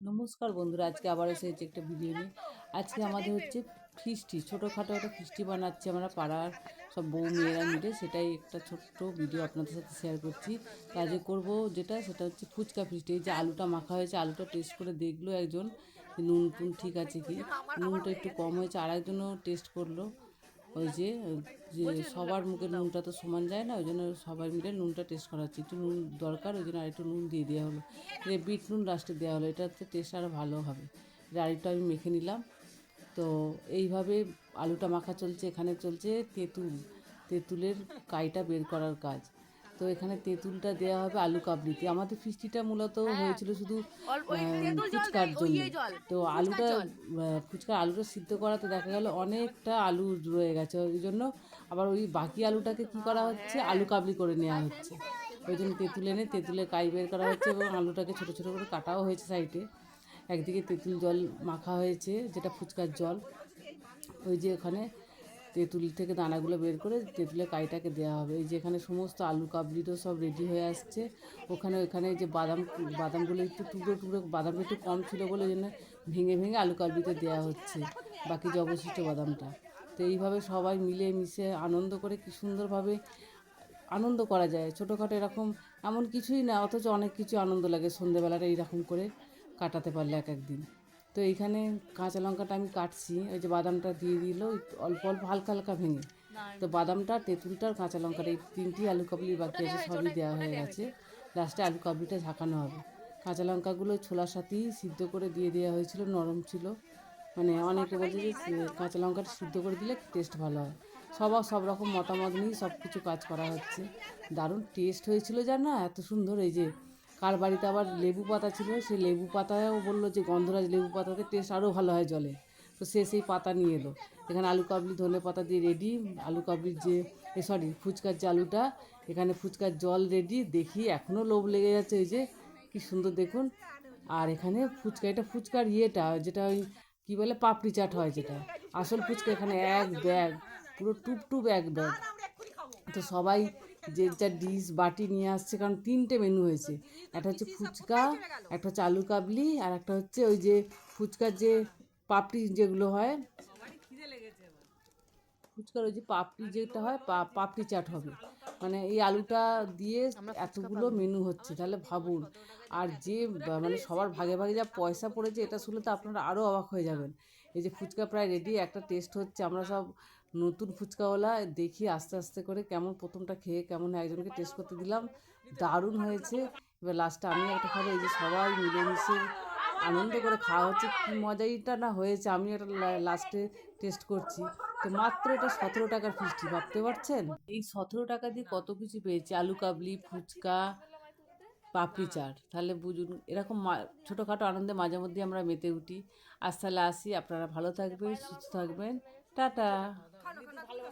নমস্কার বন্ধুরা আজকে আবার এসেছি একটা ভিডিও নিয়ে। আজকে আমাদের হচ্ছে ফিস্টি ছোটোখাটো একটা ফিস্টি বানাচ্ছি আমরা পাড়ার সব বউ মেয়েরা মিলে সেটাই একটা ছোট্ট ভিডিও আপনাদের সাথে শেয়ার করছি। কাজে করব যেটা সেটা হচ্ছে ফুচকা ফিস্টি এই যে আলুটা মাখা হয়েছে আলুটা টেস্ট করে দেখল একজন নুন টুন ঠিক আছে কি? নুনটা একটু কম হয়েছে আর একজনও টেস্ট করল। ওই যে যে সবার মুখে নুনটা তো সমান যায় না, ওই জন্য সবাই মিলে নুনটা টেস্ট করা হচ্ছে একটু নুন দরকার, ওই জন্য আরেকটু নুন দিয়ে দেওয়া হলো। যে বিট নুন লাস্টে দেওয়া হলো, এটাতে টেস্ট আরও ভালো হবে। আরেকটু আমি মেখে নিলাম। তো এইভাবে আলুটা মাখা চলছে, এখানে চলছে তেঁতুল। তেঁতুলের কাইটা বের করার কাজ। তো এখানে তেঁতুলটা দেওয়া হবে আলু কাবলিতে। আমাদের ফিস্টিটা মূলত হয়েছিল শুধু ফুচকার জন্য। তো আলুটা আহ, ফুচকার আলুটা সিদ্ধ করাতে দেখা গেল অনেকটা আলু রয়ে গেছে। ওই জন্য আবার ওই বাকি আলুটাকে কি করা হচ্ছে আলু কাবলি করে নেওয়া হচ্ছে। ওই জন্য তেঁতুল এনে তেঁতুলে কাই বের করা হচ্ছে এবং আলুটাকে ছোটো ছোটো করে কাটাও হয়েছে সাইডে। একদিকে তেঁতুল জল মাখা হয়েছে যেটা ফুচকার জল। ওই যে ওখানে তেঁতুল থেকে দানাগুলো বের করে তেঁতুলের কাইটাকে দেওয়া হবে। এই যে এখানে সমস্ত আলু কাবলিরও সব রেডি হয়ে আসছে। ওখানে ওখানে যে বাদাম, বাদামগুলো একটু টুকরো টুকরো, বাদামটা একটু কম ছিল বলে জন্য ভেঙে ভেঙে আলু কাবলিতে দেওয়া হচ্ছে, বাকি যে অবশিষ্ট বাদামটা। তো এইভাবে সবাই মিলে মিশে আনন্দ করে কি সুন্দরভাবে আনন্দ করা যায়। ছোটোখাটো এরকম এমন কিছুই না, অথচ অনেক কিছু আনন্দ লাগে সন্ধেবেলাটা এইরকম করে কাটাতে পারলে এক একদিন তো এইখানে কাঁচা লঙ্কাটা আমি কাটছি ওই যে বাদামটা দিয়ে দিল অল্প অল্প হালকা হালকা ভেঙে। তো বাদামটা তেঁতুলটা আর কাঁচা লঙ্কাটা এই তিনটি আলু কাবলি বাকি আছে সবই দেওয়া হয়ে গেছে। লাস্টে আলু কাবলিটা ঝাঁকানো হবে। কাঁচা লঙ্কাগুলো ছোলার সাথেই সিদ্ধ করে দিয়ে দেওয়া হয়েছিল নরম ছিল। মানে অনেকে বলছে যে কাঁচা লঙ্কাটা সিদ্ধ করে দিলে টেস্ট ভালো হয়। সবার সব রকম মতামত নিয়েই সব কিছু কাজ করা হচ্ছে। দারুণ টেস্ট হয়েছিল জান না এত সুন্দর এই যে কার বাড়িতে আবার লেবু পাতা ছিল, সেই লেবু পাতাও বলল যে গন্ধরাজ লেবু পাতাতে টেস্ট আরও ভালো হয় জলে। তো সে সেই পাতা নিয়ে এলো। এখানে আলু কাবলি, ধনে পাতা দিয়ে রেডি আলু কাবলির যে সরি ফুচকার যে আলুটা, এখানে ফুচকার জল রেডি দেখি এখনও লোভ লেগে যাচ্ছে এই যে, কি সুন্দর দেখুন। আর এখানে ফুচকা, এটা ফুচকার ইয়েটা, যেটা ওই কী বলে, পাপড়ি চাট হয় যেটা। আসল ফুচকা এখানে এক ব্যাগ, পুরো টুপ টুপ এক ব্যাগ। তো সবাই যে যা ডিশ বাটি নিয়ে আসছে কারণ তিনটে মেনু হয়েছে। একটা হচ্ছে ফুচকা একটা হচ্ছে আলু কাবলি আর একটা হচ্ছে ওই যে ফুচকার যে পাপড়ি যেগুলো হয়। ফুচকার ওই যে পাপড়ি যেটা হয় পাপড়ি চাট হবে। মানে এই আলুটা দিয়ে এতগুলো মেনু হচ্ছে তাহলে ভাবুন। আর যে মানে সবার ভাগে ভাগে যা পয়সা পড়েছে এটা শুনে তো আপনারা আরও অবাক হয়ে যাবেন। এই যে ফুচকা প্রায় রেডি একটা টেস্ট হচ্ছে আমরা সব নতুন ফুচকাওয়ালা দেখি আস্তে আস্তে করে কেমন প্রথমটা খেয়ে কেমন একজনকে টেস্ট করতে দিলাম। দারুণ হয়েছে। এবার লাস্টে আমি একটা খাব, এই যে সবাই মিলেমিশে আনন্দ করে খাওয়া হচ্ছে। কী মজাইটা না হয়েছে আমি একটা লাস্টে টেস্ট করছি। তো মাত্র এটা সতেরো টাকার ফিস্টি ভাবতে পারছেন? এই সতেরো টাকা দিয়ে কত কিছু পেয়েছি? আলু কাবলি, ফুচকা, পাপড়ি চাট। তাহলে বুঝুন, এরকম ছোটোখাটো আনন্দে মাঝে মধ্যে আমরা মেতে উঠি। আজ তাহলে আসি, আপনারা ভালো থাকবেন, সুস্থ থাকবেন। টাটা। Kalau.